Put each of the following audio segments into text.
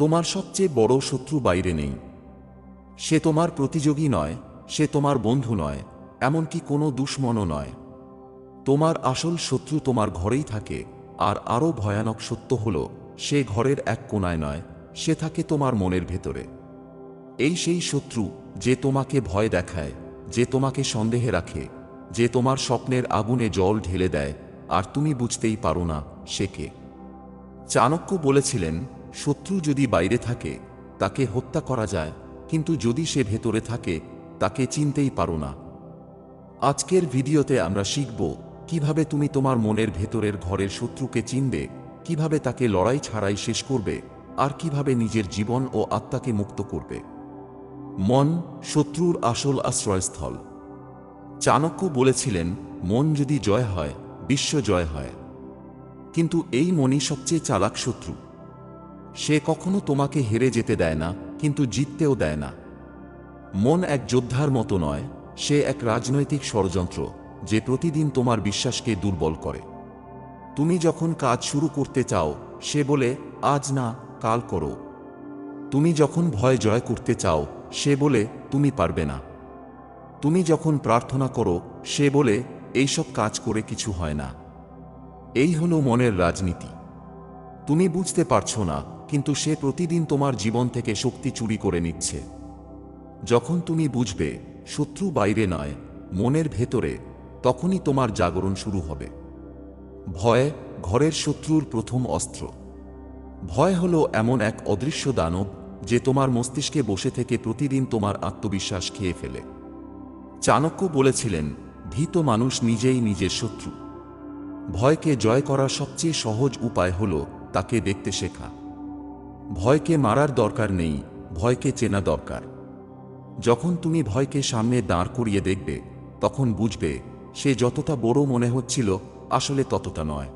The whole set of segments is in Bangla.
তোমার সবচেয়ে বড় শত্রু বাইরে নেই। সে তোমার প্রতিযোগী নয়, সে তোমার বন্ধু নয়, এমনকি কোনো দুশ্মনও নয়। তোমার আসল শত্রু তোমার ঘরেই থাকে, আর আরও ভয়ানক সত্য হল, সে ঘরের এক কোনায় নয়, সে থাকে তোমার মনের ভেতরে। এই সেই শত্রু যে তোমাকে ভয় দেখায়, যে তোমাকে সন্দেহে রাখে, যে তোমার স্বপ্নের আগুনে জল ঢেলে দেয়, আর তুমি বুঝতেই পারো না সে কে। চাণক্য বলেছিলেন শত্রু যদি বাইরে থাকে, তাকে হত্যা করা যায়, কিন্তু যদি সে ভেতরে থাকে, তাকে চিনতেই পারো না। আজকের ভিডিওতে আমরা শিখব কীভাবে তুমি তোমার মনের ভেতরের ঘরের শত্রুকে চিনবে, কীভাবে তাকে লড়াই ছাড়াই শেষ করবে, আর কীভাবে নিজের জীবন ও আত্মাকে মুক্ত করবে। মন শত্রুর আসল আশ্রয়স্থল। চাণক্য বলেছিলেন, মন যদি জয় হয়, বিশ্ব জয় হয়। কিন্তু এই মনই সবচেয়ে চালাক শত্রু। সে কখনো তোমাকে হেরে যেতে দেয় না, কিন্তু জিততেও দেয় না। মন এক যোদ্ধার মতো নয়, সে এক রাজনৈতিক ষড়যন্ত্র, যে প্রতিদিন তোমার বিশ্বাসকে দুর্বল করে। তুমি যখন কাজ শুরু করতে চাও, সে বলে, আজ না, কাল করো। তুমি যখন ভয় জয় করতে চাও, সে বলে, তুমি পারবে না। তুমি যখন প্রার্থনা করো, সে বলে, এইসব কাজ করে কিছু হয় না। এই হলো মনের রাজনীতি। তুমি বুঝতে পারছ না কিন্তু সে প্রতিদিন তোমার জীবন থেকে শক্তি চুরি করে নিচ্ছে। যখন তুমি বুঝবে শত্রু বাইরে নয়, মনের ভেতরে, তখনই তোমার জাগরণ শুরু হবে। ভয় ঘরের শত্রুর প্রথম অস্ত্র। ভয় হলো এমন এক অদৃশ্য দানব যে তোমার মস্তিষ্কে বসে থেকে প্রতিদিন তোমার আত্মবিশ্বাস খেয়ে ফেলে। চাণক্য বলেছিলেন, ভীত মানুষ নিজেই নিজের শত্রু। ভয়কে জয় করার সবচেয়ে সহজ উপায় হল তাকে দেখতে শেখা। ভয়কে মারার দরকার নেই, ভয়কে চেনা দরকার। যখন তুমি ভয়কে সামনে দাঁড় করিয়ে দেখবে, তখন বুঝবে, সে যতটা বড় মনে হচ্ছিল, আসলে ততটা নয়।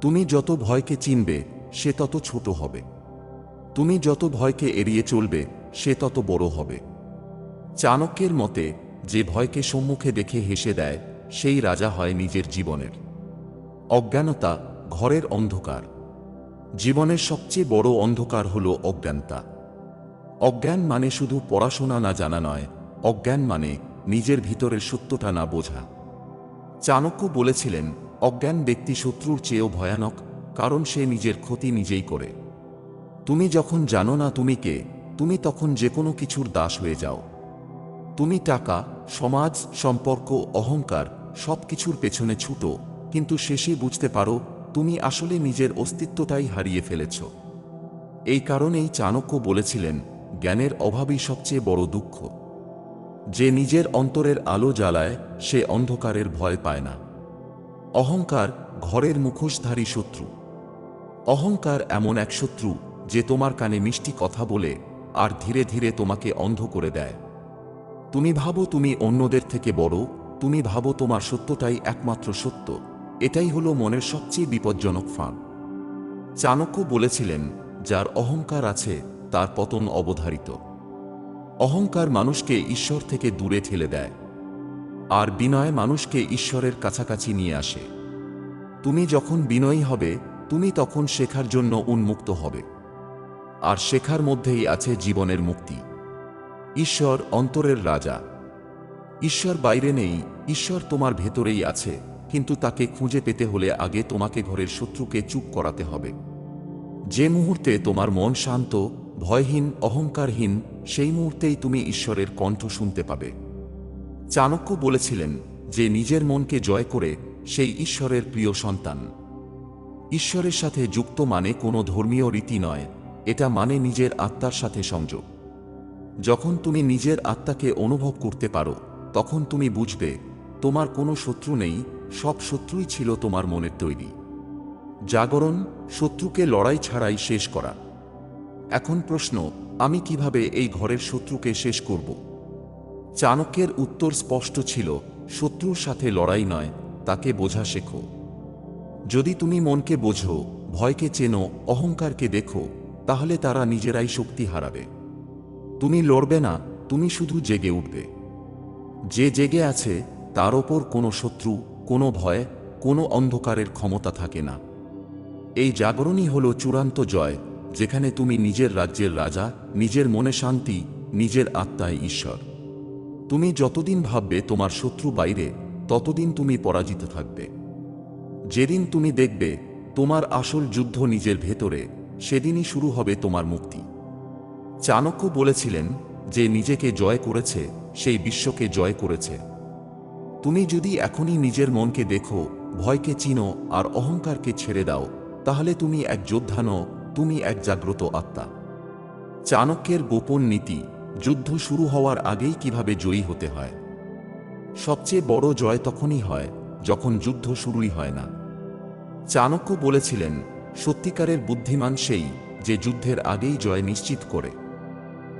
তুমি যত ভয়কে চিনবে, সে তত ছোট হবে। তুমি যত ভয়কে এড়িয়ে চলবে, সে তত বড় হবে। চাণক্যের মতে, যে ভয়কে সম্মুখে দেখে হেসে দেয়, সেই রাজা হয় নিজের জীবনের। অজ্ঞানতা ঘরের অন্ধকার। জীবনের সবচেয়ে বড় অন্ধকার হল অজ্ঞানতা। অজ্ঞান মানে শুধু পড়াশোনা না জানা নয়, অজ্ঞান মানে নিজের ভিতরের সত্যটা না বোঝা। চাণক্য বলেছিলেন, অজ্ঞান ব্যক্তি শত্রুর চেয়েও ভয়ানক, কারণ সে নিজের ক্ষতি নিজেই করে। তুমি যখন জানো না তুমি কে, তুমি তখন যে কোনো কিছুর দাস হয়ে যাও। তুমি টাকা, সমাজ, সম্পর্ক, অহংকার সব কিছুর পেছনে ছুটো, কিন্তু শেষে বুঝতে পারো তুমি আসলে নিজের অস্তিত্বটাই হারিয়ে ফেলেছ। এই কারণেই চাণক্য বলেছিলেন, জ্ঞানের অভাবই সবচেয়ে বড় দুঃখ। যে নিজের অন্তরের আলো জ্বালায়, সে অন্ধকারের ভয় পায় না। অহংকার ঘরের মুখোশধারী শত্রু। অহংকার এমন এক শত্রু যে তোমার কানে মিষ্টি কথা বলে আর ধীরে ধীরে তোমাকে অন্ধ করে দেয়। তুমি ভাবো তুমি অন্যদের থেকে বড়, তুমি ভাবো তোমার সত্যটাই একমাত্র সত্য। এটাই হলো মনের সবচেয়ে বিপজ্জনক ফাঁদ। চাণক্য বলেছিলেন, যার অহংকার আছে, তার পতন অবধারিত। অহংকার মানুষকে ঈশ্বর থেকে দূরে ঠেলে দেয়, আর বিনয় মানুষকে ঈশ্বরের কাছাকাছি নিয়ে আসে। তুমি যখন বিনয়ী হবে, তুমি তখন শেখার জন্য উন্মুক্ত হবে। আর শেখার মধ্যেই আছে জীবনের মুক্তি। ঈশ্বর অন্তরের রাজা। ঈশ্বর বাইরে নেই, ঈশ্বর তোমার ভেতরেই আছে। কিন্তু তাকে খুঁজে পেতে হলে আগে তোমাকে ঘরের শত্রুকে চুপ করাতে হবে। যে মুহূর্তে তোমার মন শান্ত, ভয়হীন, অহংকারহীন, সেই মুহূর্তেই তুমি ঈশ্বরের কণ্ঠ শুনতে পাবে। চাণক্য বলেছিলেন যে নিজের মনকে জয় করে সেই ঈশ্বরের প্রিয় সন্তান। ঈশ্বরের সাথে যুক্ত মানে কোনো ধর্মীয় রীতি নয়, এটা মানে নিজের আত্মার সাথে সংযোগ। যখন তুমি নিজের আত্মাকে অনুভব করতে পারো, তখন তুমি বুঝবে, তোমার কোনো শত্রু নেই সব শত্রুই ছিল তোমার মনের তৈরি। জাগরণ শত্রুকে লড়াই ছাড়াই শেষ করা। এখন প্রশ্ন, আমি কীভাবে এই ঘরের শত্রুকে শেষ করব? চাণক্যের উত্তর স্পষ্ট ছিল, শত্রুর সাথে লড়াই নয়, তাকে বোঝা শেখো। যদি তুমি মনকে বোঝো, ভয়কে চেনো, অহংকারকে দেখো, তাহলে তারা নিজেরাই শক্তি হারাবে। তুমি লড়বে না, তুমি শুধু জেগে উঠবে। যে জেগে আছে, তার ওপর কোনো শত্রু কোনো ভয়, কোনো অন্ধকারের ক্ষমতা থাকে না। এই জাগরণই হল চূড়ান্ত জয়, যেখানে তুমি নিজের রাজ্যের রাজা, নিজের মনে শান্তি, নিজের আত্মায় ঈশ্বর। তুমি যতদিন ভাববে তোমার শত্রু বাইরে, ততদিন তুমি পরাজিত থাকবে। যেদিন তুমি দেখবে তোমার আসল যুদ্ধ নিজের ভেতরে, সেদিনই শুরু হবে তোমার মুক্তি। চাণক্য বলেছিলেন যে নিজেকে জয় করেছে, সেই বিশ্বকে জয় করেছে। তুমি যদি এখনই নিজের মনকে দেখো, ভয়কে চিনো আর অহংকারকে ছেড়ে দাও, তাহলে তুমি এক যোদ্ধা নও, তুমি এক জাগ্রত আত্মা। চাণক্যের গোপন নীতি, যুদ্ধ শুরু হওয়ার আগেই কীভাবে জয়ী হতে হয়? সবচেয়ে বড় জয় তখনই হয়, যখন যুদ্ধ শুরুই হয় না। চাণক্য বলেছিলেন, সত্যিকারের বুদ্ধিমান সেই যে যুদ্ধের আগেই জয় নিশ্চিত করে।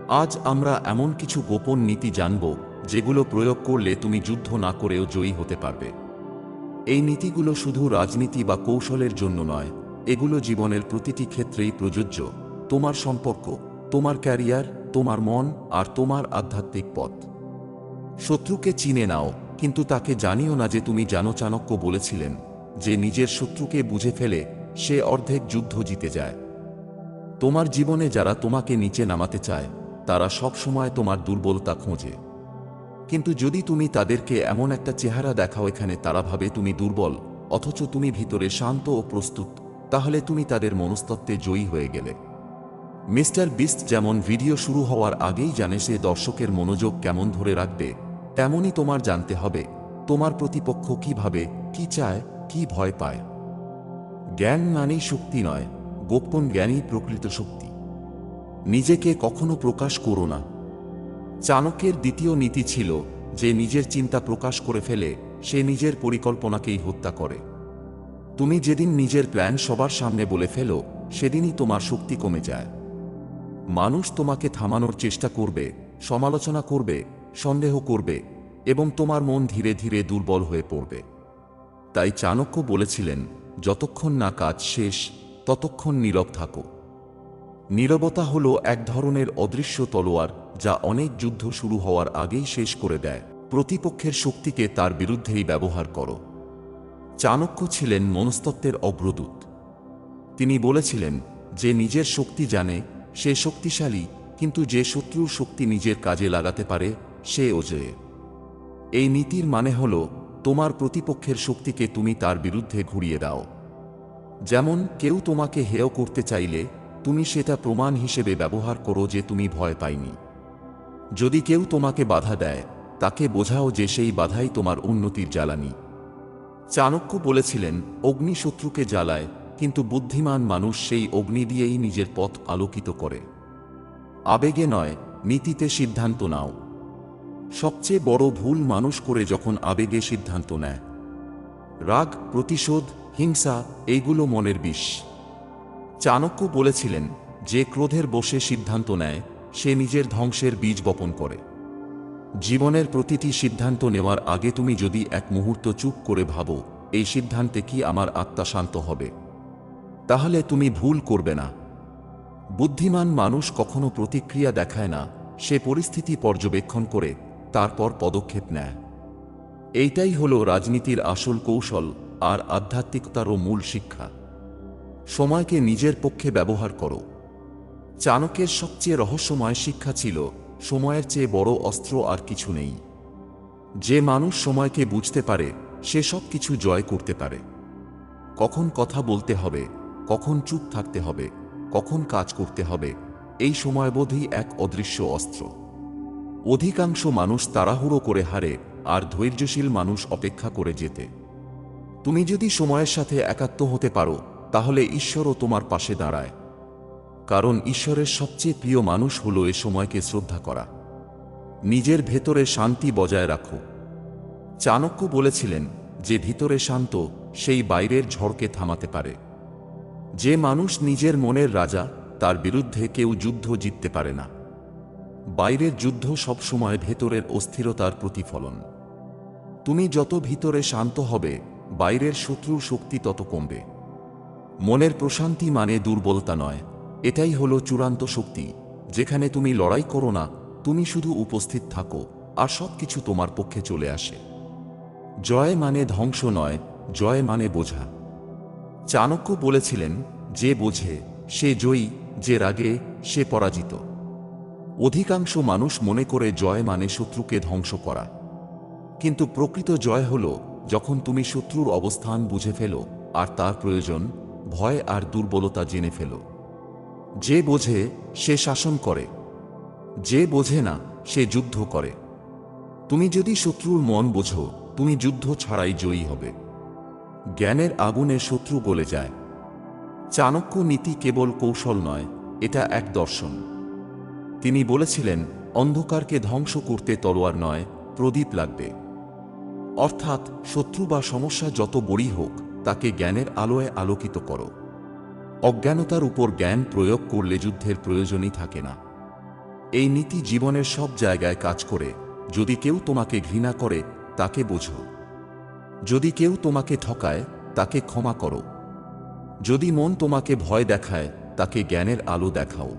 আজ আমরা এমন কিছু গোপন নীতি জানব যেগুলো প্রয়োগ করলে তুমি যুদ্ধ না করেও জয়ী হতে পারবে। এই নীতিগুলো শুধু রাজনীতি বা কৌশলের জন্য নয়, এগুলো জীবনের প্রতিটি ক্ষেত্রেই প্রযোজ্য। তোমার সম্পর্ক, তোমার ক্যারিয়ার, তোমার মন আর তোমার আধ্যাত্মিক পথ। শত্রুকে চিনে নাও, কিন্তু তাকে জানিও না যে তুমি জানো চাণক্য বলেছিলেন, যে নিজের শত্রুকে বুঝে ফেলে সে অর্ধেক যুদ্ধ জিতে যায়। তোমার জীবনে যারা তোমাকে নিচে নামাতে চায়, তারা সব সময় তোমার দুর্বলতা খোঁজে। কিন্তু যদি তুমি তাদেরকে এমন একটা চেহারা দেখাও এখানে, তারা ভাবে তুমি দুর্বল, অথচ তুমি ভিতরে শান্ত ও প্রস্তুত, তাহলে তুমি তাদের মনস্তত্ত্বে জয়ী হয়ে গেলে। মিস্টার বিস্ট যেমন ভিডিও শুরু হওয়ার আগেই জানে সে দর্শকের মনোযোগ কেমন ধরে রাখবে, তেমনই তোমার জানতে হবে, তোমার প্রতিপক্ষ কীভাবে কি চায়, কি ভয় পায়। জ্ঞান মানেই শক্তি নয়, গোপন জ্ঞানই প্রকৃত শক্তি। নিজেকে কখনো প্রকাশ করো না। চাণক্যের দ্বিতীয় নীতি ছিল, যে নিজের চিন্তা প্রকাশ করে ফেলে সে নিজের পরিকল্পনাকেই হত্যা করে। তুমি যেদিন নিজের প্ল্যান সবার সামনে বলে ফেলো, সেদিনই তোমার শক্তি কমে যায়। মানুষ তোমাকে থামানোর চেষ্টা করবে, সমালোচনা করবে, সন্দেহ করবে এবং তোমার মন ধীরে ধীরে দুর্বল হয়ে পড়বে। তাই চাণক্য বলেছিলেন, যতক্ষণ না কাজ শেষ, ততক্ষণ নীরব থাকো। নীরবতা হল এক ধরনের অদৃশ্য তলোয়ার যা অনেক যুদ্ধ শুরু হওয়ার আগেই শেষ করে দেয়। প্রতিপক্ষের শক্তিকে তার বিরুদ্ধেই ব্যবহার করো। চাণক্য ছিলেন মনস্তত্ত্বের অগ্রদূত। তিনি বলেছিলেন, যে নিজের শক্তি জানে, সে শক্তিশালী, কিন্তু যে শত্রুর শক্তি নিজের কাজে লাগাতে পারে সে অজেয় এই নীতির মানে হল, তোমার প্রতিপক্ষের শক্তিকে তুমি তার বিরুদ্ধে ঘুরিয়ে দাও। যেমন, কেউ তোমাকে হেয় করতে চাইলে, তুমি সেটা প্রমাণ হিসেবে ব্যবহার করো যে তুমি ভয় পাইনি। যদি কেউ তোমাকে বাধা দেয়, তাকে বোঝাও যে সেই বাধাই তোমার উন্নতির জ্বালানি। চাণক্য বলেছিলেন অগ্নি শত্রুকে জ্বালায়, কিন্তু বুদ্ধিমান মানুষ সেই অগ্নি দিয়েই নিজের পথ আলোকিত করে। আবেগে নয়, নীতিতে সিদ্ধান্ত নাও। সবচেয়ে বড় ভুল মানুষ করে যখন আবেগে সিদ্ধান্ত নেয়। রাগ, প্রতিশোধ, হিংসা, এইগুলো মনের বিষ। চাণক্য বলেছিলেন, যে ক্রোধের বসে সিদ্ধান্ত নেয় সে নিজের ধ্বংসের বীজ বপন করে। জীবনের প্রতিটি সিদ্ধান্ত নেওয়ার আগে তুমি যদি এক মুহূর্ত চুপ করে ভাবো, এই সিদ্ধান্তে কি আমার আত্মা শান্ত হবে? তাহলে তুমি ভুল করবে না। বুদ্ধিমান মানুষ কখনো প্রতিক্রিয়া দেখায় না, সে পরিস্থিতি পর্যবেক্ষণ করে, তারপর পদক্ষেপ নেয়। এইটাই হল রাজনীতির আসল কৌশল আর আধ্যাত্মিকতারও মূল শিক্ষা। সময়কে নিজের পক্ষে ব্যবহার করো। চাণকের সবচেয়ে রহস্যময় শিক্ষা ছিল, সময়ের চেয়ে বড় অস্ত্র আর কিছু নেই। যে মানুষ সময়কে বুঝতে পারে, সে সব কিছু জয় করতে পারে। কখন কথা বলতে হবে, কখন চুপ থাকতে হবে, কখন কাজ করতে হবে, এই সময়বোধই এক অদৃশ্য অস্ত্র। অধিকাংশ মানুষ তাড়াহুড়ো করে হারে আর ধৈর্যশীল মানুষ অপেক্ষা করে যেতে। তুমি যদি সময়ের সাথে একাত্ম হতে পারো, তাহলে ঈশ্বরও তোমার পাশে দাঁড়ায়। কারণ ঈশ্বরের সবচেয়ে প্রিয় মানুষ হল এ সময়কে শ্রদ্ধা করা। নিজের ভেতরে শান্তি বজায় রাখো। চাণক্য বলেছিলেন যে ভিতরে শান্ত, সেই বাইরের ঝড়কে থামাতে পারে। যে মানুষ নিজের মনের রাজা, তার বিরুদ্ধে কেউ যুদ্ধ জিততে পারে না। বাইরের যুদ্ধ সবসময় ভেতরের অস্থিরতার প্রতিফলন। তুমি যত ভিতরে শান্ত হবে, বাইরের শত্রুর শক্তি তত কমবে। মনের প্রশান্তি মানে দুর্বলতা নয়। এটাই হলো চূড়ান্ত শক্তি, যেখানে তুমি লড়াই করো না, তুমি শুধু উপস্থিত থাকো, আর সব কিছু তোমার পক্ষে চলে আসে। জয় মানে ধ্বংস নয়, জয় মানে বোঝা। চাণক্য বলেছিলেন, যে বোঝে, সে জয়ী, যে রাগে, সে পরাজিত। অধিকাংশ মানুষ মনে করে জয় মানে শত্রুকে ধ্বংস করা। কিন্তু প্রকৃত জয় হল, যখন তুমি শত্রুর অবস্থান বুঝে ফেলো, আর তার প্রয়োজন, ভয় আর দুর্বলতা জেনে ফেলো। যে বোঝে, সে শাসন করে। যে বোঝে না, সে যুদ্ধ করে। তুমি যদি শত্রুর মন বোঝো, তুমি যুদ্ধ ছাড়াই জয়ী হবে। জ্ঞানের আগুনে শত্রু গলে যায়। চাণক্য নীতি কেবল কৌশল নয়, এটা এক দর্শন। তিনি বলেছিলেন, অন্ধকারকে ধ্বংস করতে তলোয়ার নয়, প্রদীপ লাগবে। অর্থাৎ শত্রু বা সমস্যা যত বড়ি হোক, তাকে জ্ঞানের আলোয় আলোকিত করো। অজ্ঞানতার উপর জ্ঞান প্রয়োগ করলে যুদ্ধের প্রয়োজনই থাকে না। এই নীতি জীবনের সব জায়গায় কাজ করে। যদি কেউ তোমাকে ঘৃণা করে, তাকে বোঝো। যদি কেউ তোমাকে ঠকায়, তাকে ক্ষমা করো। যদি মন তোমাকে ভয় দেখায়, তাকে জ্ঞানের আলো দেখাও।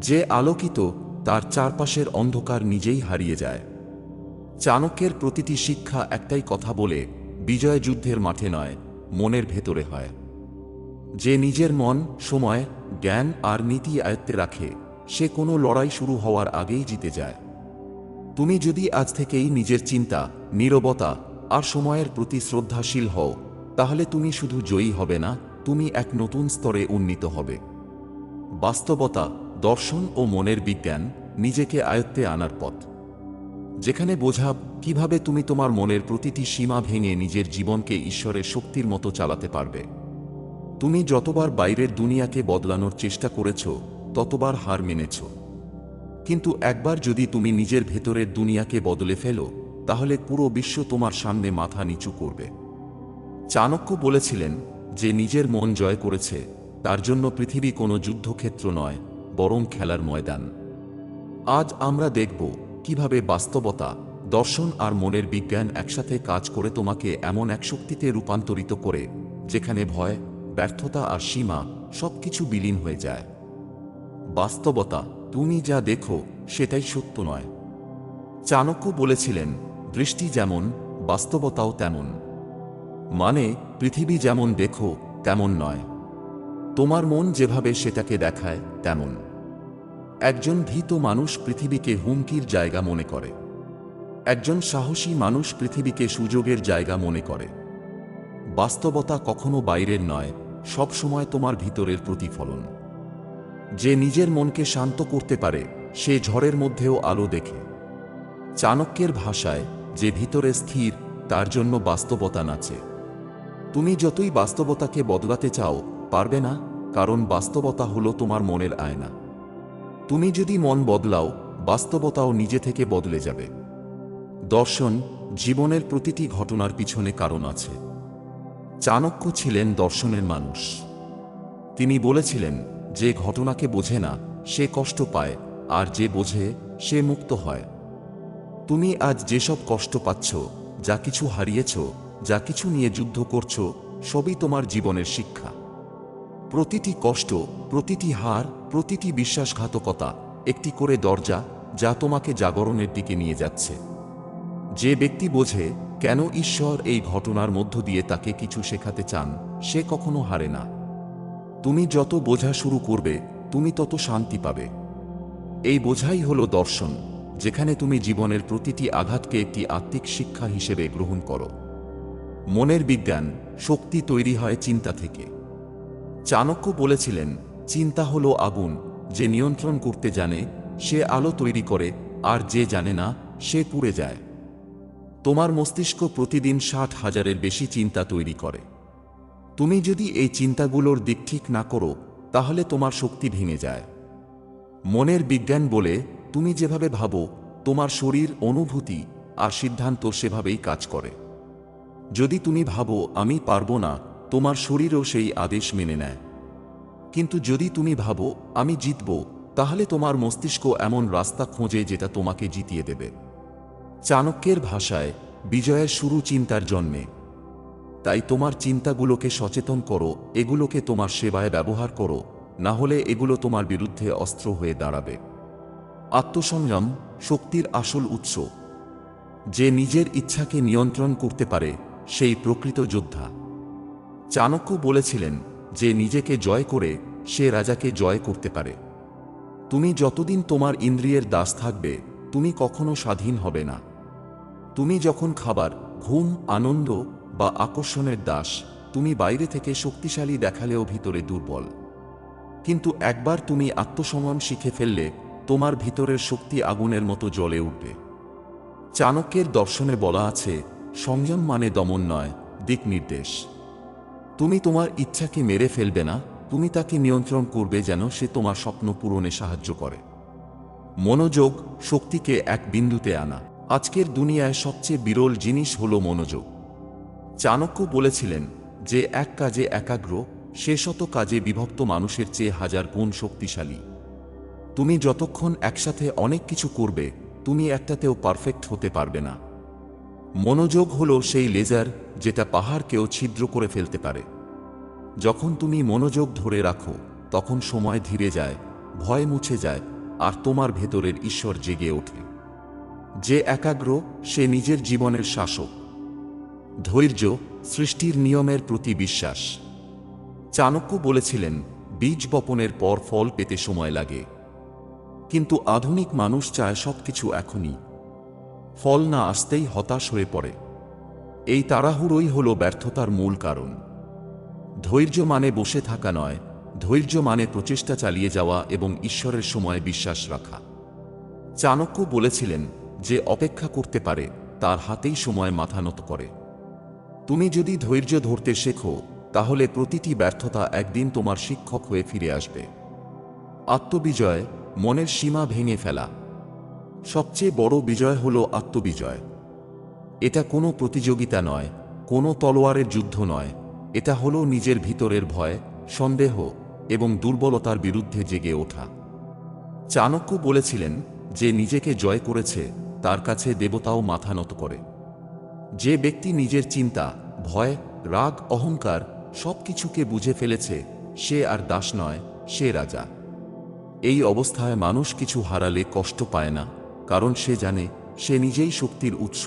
যে আলোকিত, তার চারপাশের অন্ধকার নিজেই হারিয়ে যায়। চাণক্যের প্রতিটি শিক্ষা একটাই কথা বলে, বিজয় যুদ্ধের মাঠে নয়, মনের ভেতরে হয়। যে নিজের মন, সময়, জ্ঞান আর নীতি আয়ত্তে রাখে, সে কোনো লড়াই শুরু হওয়ার আগেই জিতে যায়। তুমি যদি আজ থেকেই নিজের চিন্তা, নীরবতা আর সময়ের প্রতি শ্রদ্ধাশীল হও, তাহলে তুমি শুধু জয়ী হবে না, তুমি এক নতুন স্তরে উন্নীত হবে। বাস্তবতা, দর্শন ও মনের বিজ্ঞান নিজেকে আয়ত্তে আনার পথ। যেখানে বোঝাব কীভাবে তুমি তোমার মনের প্রতিটি সীমা ভেঙে নিজের জীবনকে ঈশ্বরের শক্তির মতো চালাতে পারবে। তুমি যতবার বাইরের দুনিয়াকে বদলানোর চেষ্টা করেছ, ততবার হার মেনেছ। কিন্তু একবার যদি তুমি নিজের ভেতরের দুনিয়াকে বদলে ফেলো, তাহলে পুরো বিশ্ব তোমার সামনে মাথা নিচু করবে। চাণক্য বলেছিলেন যে নিজের মন জয় করেছে, তার জন্য পৃথিবী কোনো যুদ্ধক্ষেত্র নয়, বরং খেলার ময়দান। আজ আমরা দেখব কীভাবে বাস্তবতা, দর্শন আর মনের বিজ্ঞান একসাথে কাজ করে তোমাকে এমন এক শক্তিতে রূপান্তরিত করে, যেখানে ভয় ব্যর্থতা আর সীমা সবকিছু বিলীন হয়ে যায়। বাস্তবতা, তুমি যা দেখো, সেটাই সত্য নয়। চাণক্য বলেছিলেন, দৃষ্টি যেমন, বাস্তবতাও তেমন। মানে পৃথিবী যেমন দেখো, তেমন নয়। তোমার মন যেভাবে সেটাকে দেখায়, তেমন। একজন ভীত মানুষ পৃথিবীকে হুমকির জায়গা মনে করে। একজন সাহসী মানুষ পৃথিবীকে সুযোগের জায়গা মনে করে। বাস্তবতা কখনো বাইরের নয় সব সময় তোমার ভিতরের প্রতিফলন। যে নিজের মনকে শান্ত করতে পারে, সে ঝড়ের মধ্যেও আলো দেখে। চাণক্যের ভাষায়, যে ভিতরে স্থির, তার জন্য বাস্তবতা নাচে। তুমি যতই বাস্তবতাকে বদলাতে চাও, পারবে না, কারণ বাস্তবতা হলো তোমার মনের আয়না। তুমি যদি মন বদলাও, বাস্তবতাও নিজে থেকে বদলে যাবে। দর্শন, জীবনের প্রতিটি ঘটনার পিছনে কারণ আছে। চাণক্য ছিলেন দর্শনের মানুষ। তিনি বলেছিলেন, যে ঘটনাকে বোঝে না, সে কষ্ট পায়, আর যে বোঝে, সে মুক্ত হয়। তুমি আজ যেসব কষ্ট পাচ্ছ, যা কিছু হারিয়েছ, যা কিছু নিয়ে যুদ্ধ করছ, সবই তোমার জীবনের শিক্ষা। প্রতিটি কষ্ট, প্রতিটি হার, প্রতিটি বিশ্বাসঘাতকতা একটি করে দরজা যা তোমাকে জাগরণের দিকে নিয়ে যাচ্ছে। যে ব্যক্তি বোঝে কেন ঈশ্বর এই ঘটনার মধ্য দিয়ে তাকে কিছু শেখাতে চান, সে কখনো হারে না। তুমি যত বোঝা শুরু করবে, তুমি তত শান্তি পাবে। এই বোঝাই হলো দর্শন, যেখানে তুমি জীবনের প্রতিটি আঘাতকে একটি আত্মিক শিক্ষা হিসেবে গ্রহণ করো। মনের বিজ্ঞান, শক্তি তৈরি হয় চিন্তা থেকে। চাণক্য বলেছিলেন, চিন্তা হলো আগুন, যে নিয়ন্ত্রণ করতে জানে, সে আলো তৈরি করে, আর যে জানে না, সে পুড়ে যায়। তোমার মস্তিষ্ক প্রতিদিন ষাট হাজারের বেশি চিন্তা তৈরি করে। তুমি যদি এই চিন্তাগুলোর দিক ঠিক না করো, তাহলে তোমার শক্তি ভেঙে যায়। মনের বিজ্ঞান বলে, তুমি যেভাবে ভাবো, তোমার শরীর, অনুভূতি আর সিদ্ধান্ত সেভাবেই কাজ করে। যদি তুমি ভাবো, আমি পারব না, তোমার শরীরও সেই আদেশ মেনে নেয়। কিন্তু যদি তুমি ভাবো, আমি জিতব, তাহলে তোমার মস্তিষ্ক এমন রাস্তা খোঁজে যেটা তোমাকে জিতিয়ে দেবে। চাণক্যের ভাষায় বিজয়ের শুরু চিন্তার জন্মে। তাই তোমার চিন্তাগুলোকে সচেতন করো, এগুলোকে তোমার সেবায় ব্যবহার করো, না হলে এগুলো তোমার বিরুদ্ধে অস্ত্র হয়ে দাঁড়াবে। আত্মসংযম শক্তির আসল উৎস। যে নিজের ইচ্ছাকে নিয়ন্ত্রণ করতে পারে, সেই প্রকৃত যোদ্ধা। চাণক্য বলেছিলেন যে নিজেকে জয় করে সে রাজাকে জয় করতে পারে। তুমি যতদিন তোমার ইন্দ্রিয়ের দাস থাকবে, তুমি কখনো স্বাধীন হবে না। তুমি যখন খাবার, ঘুম, আনন্দ বা আকর্ষণের দাস, তুমি বাইরে থেকে শক্তিশালী দেখালেও ভিতরে দুর্বল। কিন্তু একবার তুমি আত্মসংযম শিখে ফেললে, তোমার ভিতরের শক্তি আগুনের মতো জ্বলে উঠবে। চাণক্যের দর্শনে বলা আছে, সংযম মানে দমন নয়, দিক নির্দেশ। তুমি তোমার ইচ্ছাকে মেরে ফেলবে না, তুমি তাকে নিয়ন্ত্রণ করবে যেন সে তোমার স্বপ্ন পূরণে সাহায্য করে। মনোযোগ শক্তিকে এক বিন্দুতে আনা। আজকের দুনিয়ায় সবচেয়ে বিরল জিনিস হল মনোযোগ। চাণক্য বলেছিলেন যে, এক কাজে একাগ্র, সে শত কাজে বিভক্ত মানুষের চেয়ে হাজার গুণ শক্তিশালী। তুমি যতক্ষণ একসাথে অনেক কিছু করবে, তুমি একটাতেও পারফেক্ট হতে পারবে না। মনোযোগ হল সেই লেজার যেটা পাহাড়কেও ছিদ্র করে ফেলতে পারে। যখন তুমি মনোযোগ ধরে রাখো, তখন সময় ধীরে যায়, ভয় মুছে যায়, আর তোমার ভেতরের ঈশ্বর জেগে ওঠে। যে একাগ্র, সে নিজের জীবনের শাসক। ধৈর্য, সৃষ্টির নিয়মের প্রতি বিশ্বাস। চাণক্য বলেছিলেন, বীজ বপনের পর ফল পেতে সময় লাগে। কিন্তু আধুনিক মানুষ চায় সবকিছু এখনই। ফল না আসতেই হতাশ হয়ে পড়ে। এই তাড়াহুড়োই হল ব্যর্থতার মূল কারণ। ধৈর্য মানে বসে থাকা নয়, ধৈর্য মানে প্রচেষ্টা চালিয়ে যাওয়া এবং ঈশ্বরের সময় বিশ্বাস রাখা। চাণক্য বলেছিলেন যে অপেক্ষা করতে পারে, তার হাতেই সময় মাথা নত করে। তুমি যদি ধৈর্য ধরতে শেখো, তাহলে প্রতিটি ব্যর্থতা একদিন তোমার শিক্ষক হয়ে ফিরে আসবে। আত্মবিজয়, মনের সীমা ভেঙে ফেলা। সবচেয়ে বড় বিজয় হল আত্মবিজয়। এটা কোনো প্রতিযোগিতা নয়, কোনো তলোয়ারের যুদ্ধ নয়। এটা হলো নিজের ভিতরের ভয়, সন্দেহ এবং দুর্বলতার বিরুদ্ধে জেগে ওঠা। চাণক্য বলেছিলেন যে, নিজেকে জয় করেছে তার কাছে দেবতাও মাথা নত করে। যে ব্যক্তি নিজের চিন্তা, ভয়, রাগ, অহংকার সব কিছুকে বুঝে ফেলেছে, সে আর দাস নয়, সে রাজা। এই অবস্থায় মানুষ কিছু হারালে কষ্ট পায় না, কারণ সে জানে সে নিজেই শক্তির উৎস।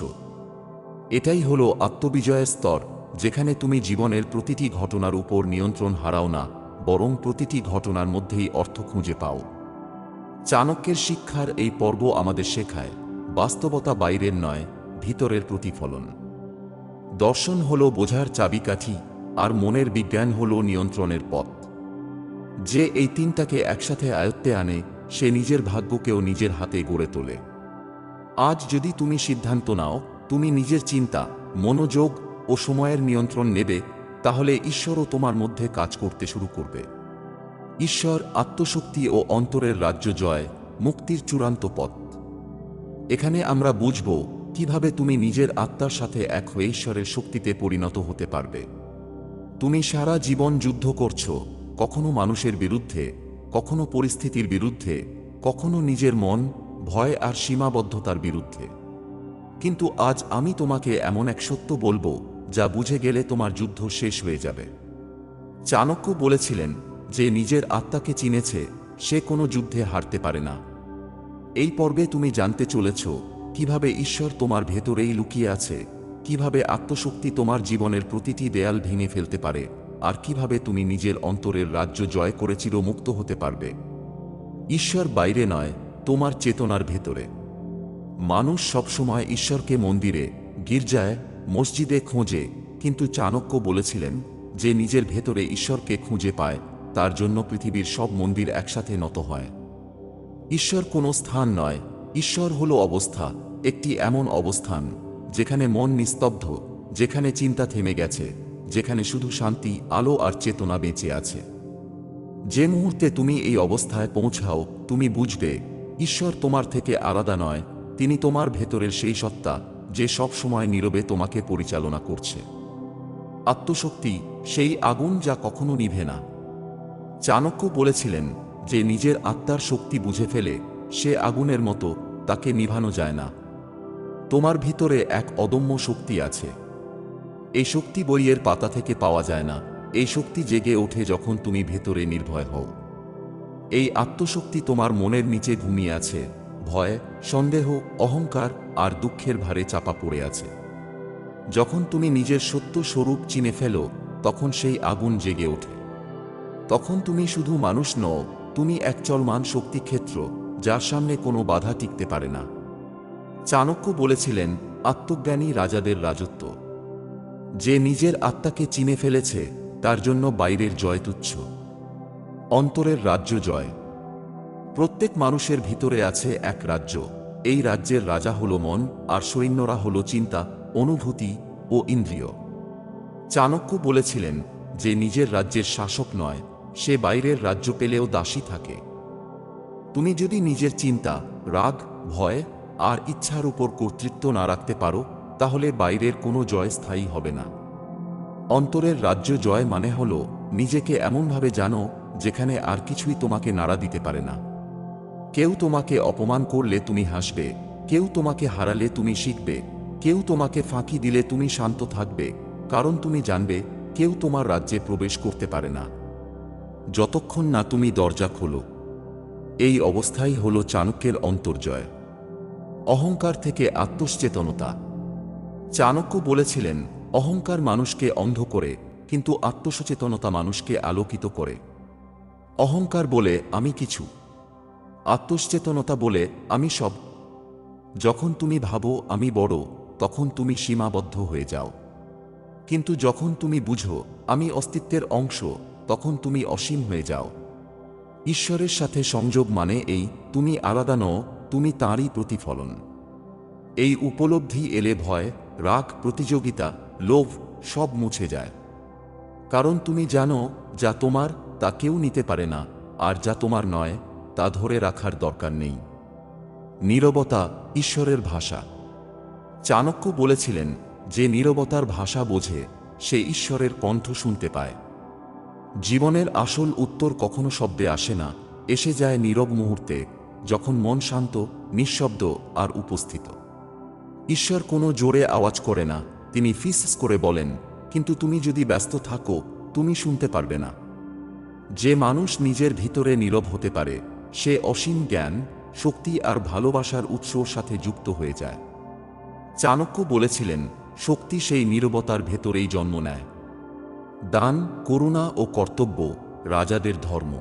এটাই হলো আত্মবিজয়ের স্তর, যেখানে তুমি জীবনের প্রতিটি ঘটনার উপর নিয়ন্ত্রণ হারাও না, বরং প্রতিটি ঘটনার মধ্যেই অর্থ খুঁজে পাও। চাণক্যের শিক্ষার এই পর্ব আমাদের শেখায়। বাস্তবতা বাইরের নয়, ভিতরের প্রতিফলন। দর্শন হল বোঝার চাবিকাঠি, আর মনের বিজ্ঞান হল নিয়ন্ত্রণের পথ। যে এই তিনটাকে একসাথে আয়ত্তে আনে, সে নিজের ভাগ্যকেও নিজের হাতে গড়ে তোলে। আজ যদি তুমি সিদ্ধান্ত নাও, তুমি নিজের চিন্তা, মনোযোগ ও সময়ের নিয়ন্ত্রণ নেবে, তাহলে ঈশ্বরও তোমার মধ্যে কাজ করতে শুরু করবে। ঈশ্বর আত্মশক্তি ও অন্তরের রাজ্য জয়, মুক্তির চূড়ান্ত পথ। এখানে আমরা বুঝব কীভাবে তুমি নিজের আত্মার সাথে এক হয়ে ঈশ্বরের শক্তিতে পরিণত হতে পারবে। তুমি সারা জীবন যুদ্ধ করছ, কখনো মানুষের বিরুদ্ধে, কখনো পরিস্থিতির বিরুদ্ধে, কখনো নিজের মন, ভয় আর সীমাবদ্ধতার বিরুদ্ধে। কিন্তু আজ আমি তোমাকে এমন এক সত্য বলব যা বুঝে গেলে তোমার যুদ্ধ শেষ হয়ে যাবে। চাণক্য বলেছিলেন যে নিজের আত্মাকে চিনেছে, সে কোনো যুদ্ধে হারতে পারে না। এই পর্বে তুমি জানতে চলেছ কীভাবে ঈশ্বর তোমার ভেতরেই লুকিয়ে আছে, কীভাবে আত্মশক্তি তোমার জীবনের প্রতিটি দেয়াল ভেঙে ফেলতে পারে, আর কীভাবে তুমি নিজের অন্তরের রাজ্য জয় করে চিরমুক্ত হতে পারবে। ঈশ্বর বাইরে নয়, তোমার চেতনার ভেতরে। মানুষ সবসময় ঈশ্বরকে মন্দিরে, গির্জায়, মসজিদে খোঁজে, কিন্তু চাণক্য বলেছিলেন যে নিজের ভেতরে ঈশ্বরকে খুঁজে পায়, তার জন্য পৃথিবীর সব মন্দির একসাথে নত হয়। ঈশ্বর কোনো স্থান নয়, ঈশ্বর হলো অবস্থা, একটি এমন অবস্থান, যেখানে মন নিস্তব্ধ, যেখানে চিন্তা থেমে গেছে, যেখানে শুধু শান্তি, আলো আর চেতনা বেঁচে আছে। যে মুহূর্তে তুমি এই অবস্থায় পৌঁছাও, তুমি বুঝবে, ঈশ্বর তোমার থেকে আলাদা নয়, তিনি তোমার ভেতরের সেই সত্তা, যে সব সময় নীরবে তোমাকে পরিচালনা করছে। আত্মশক্তি, সেই আগুন যা কখনো নিভে না। চাণক্য বলেছিলেন যে নিজের আত্মার শক্তি বুঝে ফেলে, সে আগুনের মতো, তাকে নিভানো যায় না। তোমার ভিতরে এক অদম্য শক্তি আছে। এই শক্তি বইয়ের পাতা থেকে পাওয়া যায় না। এই শক্তি জেগে ওঠে যখন তুমি ভেতরে নির্ভয় হও। এই আত্মশক্তি তোমার মনের নিচে ঘুমিয়ে আছে। ভয়, সন্দেহ, অহংকার আর দুঃখের ভারে চাপা পড়ে আছে। যখন তুমি নিজের সত্য স্বরূপ চিনে ফেলো, তখন সেই আগুন জেগে ওঠে। তখন তুমি শুধু মানুষ নও তুমি এক চলমান শক্তিক্ষেত্র যার সামনে কোনো বাধা টিকতে পারে না। চাণক্য বলেছিলেন, আত্মজ্ঞানী রাজাদের রাজত্ব। যে নিজের আত্মাকে চিনে ফেলেছে, তার জন্য বাইরের জয় তুচ্ছ। অন্তরের রাজ্য জয়। প্রত্যেক মানুষের ভিতরে আছে এক রাজ্য। এই রাজ্যের রাজা হল মন, আর সৈন্যরা হল চিন্তা, অনুভূতি ও ইন্দ্রিয়। চাণক্য বলেছিলেন, যে নিজের রাজ্যের শাসক নয় সে বাইরের রাজ্য পেলেও দাসী থাকে। তুমি যদি নিজের চিন্তা, রাগ, ভয় আর ইচ্ছার উপর কর্তৃত্ব না রাখতে পারো, তাহলে বাইরের কোনো জয় স্থায়ী হবে না। অন্তরের রাজ্য জয় মানে হল, নিজেকে এমনভাবে জানো, যেখানে আর কিছুই তোমাকে নাড়া দিতে পারে না। কেউ তোমাকে অপমান করলে তুমি হাসবে, কেউ তোমাকে হারালে তুমি শিখবে, কেউ তোমাকে ফাঁকি দিলে তুমি শান্ত থাকবে, কারণ তুমি জানবে, কেউ তোমার রাজ্যে প্রবেশ করতে পারে না। যতক্ষণ না তুমি দরজা খোলো, এই অবস্থাই হল চাণক্যের অন্তর্জয়। অহংকার থেকে আত্মসচেতনতা চাণক্য বলেছিলেন, অহংকার মানুষকে অন্ধ করে, কিন্তু আত্মসচেতনতা মানুষকে আলোকিত করে। অহংকার বলে, আমি কিছু। আত্মসচেতনতা বলে, আমি সব। যখন তুমি ভাবো, আমি বড়, তখন তুমি সীমাবদ্ধ হয়ে যাও। কিন্তু যখন তুমি বুঝো, আমি অস্তিত্বের অংশ তখন তুমি অসীম হয়ে যাও। ঈশ্বরের সাথে সংযোগ মানে এই, তুমি আলাদা নও, তুমি তাঁরই প্রতিফলন। এই উপলব্ধি এলে ভয়, রাগ, প্রতিযোগিতা, লোভ সব মুছে যায়। কারণ তুমি জানো, যা তোমার, তা কেউ নিতে পারে না, আর যা তোমার নয়, তা ধরে রাখার দরকার নেই। নীরবতা ঈশ্বরের ভাষা। চাণক্য বলেছিলেন, যে নীরবতার ভাষা বোঝে, সে ঈশ্বরের কণ্ঠ শুনতে পায়। জীবনের আসল উত্তর কখনো শব্দে আসে না, এসে যায় নীরব মুহূর্তে, যখন মন শান্ত, নিঃশব্দ আর উপস্থিত। ঈশ্বর কোনো জোরে আওয়াজ করে না, তিনি ফিস করে বলেন, কিন্তু তুমি যদি ব্যস্ত থাকো, তুমি শুনতে পারবে না। যে মানুষ নিজের ভিতরে নীরব হতে পারে, সে অসীম জ্ঞান, শক্তি আর ভালোবাসার উৎসর সাথে যুক্ত হয়ে যায়। চাণক্য বলেছিলেন, শক্তি সেই নীরবতার ভেতরেই জন্ম নেয়। দান, করুণা ও কর্তব্য রাজাদের ধর্ম।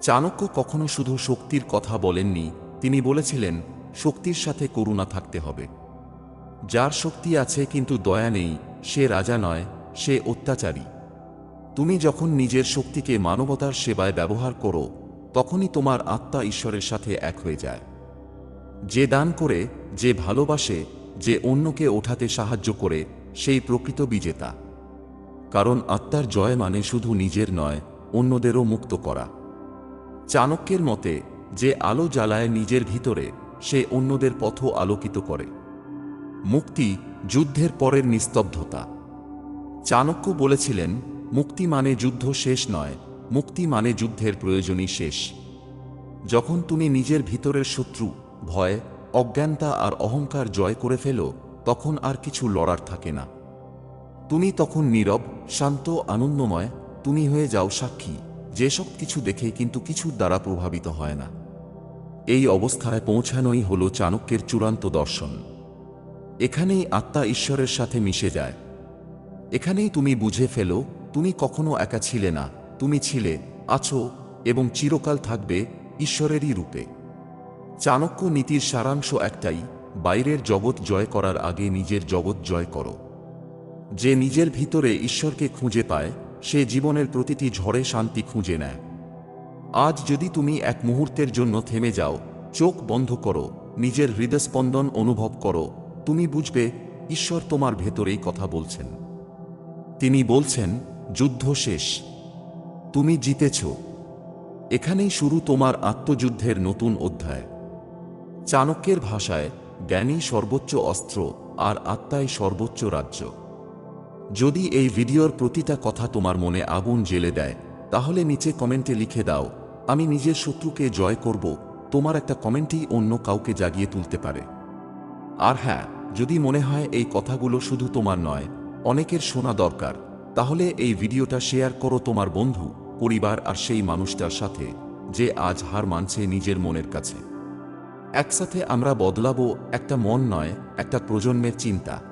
চাণক্য কখনো শুধু শক্তির কথা বলেননি, তিনি বলেছিলেন, শক্তির সাথে করুণা থাকতে হবে। যার শক্তি আছে কিন্তু দয়া নেই, সে রাজা নয়, সে অত্যাচারী। তুমি যখন নিজের শক্তিকে মানবতার সেবায় ব্যবহার করো, তখনই তোমার আত্মা ঈশ্বরের সাথে এক হয়ে যায়। যে দান করে, যে ভালোবাসে, যে অন্যকে ওঠাতে সাহায্য করে, সেই প্রকৃত বিজেতা। কারণ আত্মার জয় মানে শুধু নিজের নয়, অন্যদেরও মুক্ত করা। চাণক্যের মতে, যে আলো জ্বালায় নিজের ভিতরে, সে অন্যদের পথ আলোকিত করে। মুক্তি যুদ্ধের পরের নিস্তব্ধতা। চাণক্য বলেছিলেন, মুক্তি মানে যুদ্ধ শেষ নয়, মুক্তি মানে যুদ্ধের প্রয়োজনই শেষ। যখন তুমি নিজের ভিতরের শত্রু, ভয়, অজ্ঞানতা আর অহংকার জয় করে ফেলো, তখন আর কিছু লড়ার থাকে না। তুমি তখন নীরব, শান্ত, আনন্দময়, তুমি হয়ে যাও সাক্ষী। যেসব কিছু দেখে কিন্তু কিছুর দ্বারা প্রভাবিত হয় না। এই অবস্থায় পৌঁছানোই হল চাণক্যের চূড়ান্ত দর্শন। এখানেই আত্মা ঈশ্বরের সাথে মিশে যায়। এখানেই তুমি বুঝে ফেলো, তুমি কখনো একা ছিলে না, তুমি ছিলে, আছো এবং চিরকাল থাকবে ঈশ্বরেরই রূপে। চাণক্য নীতির সারাংশ একটাই, বাইরের জগৎ জয় করার আগে নিজের জগৎ জয় করো। যে নিজের ভিতরে ঈশ্বরকে খুঁজে পায়, সে জীবনের প্রতিটি ঝড়ে শান্তি খুঁজে নেয়। আজ যদি তুমি এক মুহূর্তের জন্য থেমে যাও, চোখ বন্ধ করো, নিজের হৃদস্পন্দন অনুভব করো, তুমি বুঝবে ঈশ্বর তোমার ভেতরেই কথা বলছেন। তিনি বলছেন, যুদ্ধ শেষ। তুমি জিতেছ। এখানেই শুরু তোমার আত্মযুদ্ধের নতুন অধ্যায়। চাণক্যের ভাষায়, জ্ঞানী সর্বোচ্চ অস্ত্র আর আত্মাই সর্বোচ্চ রাজ্য। যদি এই ভিডিওর প্রতিটা কথা তোমার মনে আগুন জেলে দেয়, তাহলে নিচে কমেন্টে লিখে দাও, আমি নিজের শত্রুকে জয় করব, তোমার একটা কমেন্টই অন্য কাউকে জাগিয়ে তুলতে পারে। আর হ্যাঁ যদি মনে হয় এই কথাগুলো শুধু তোমার নয়, অনেকের শোনা দরকার, তাহলে এই ভিডিওটা শেয়ার করো তোমার বন্ধু, পরিবার আর সেই মানুষটার সাথে, যে আজ হার মানছে নিজের মনের কাছে। একসাথে আমরা বদলাবো একটা মন নয়, একটা প্রজন্মের চিন্তা।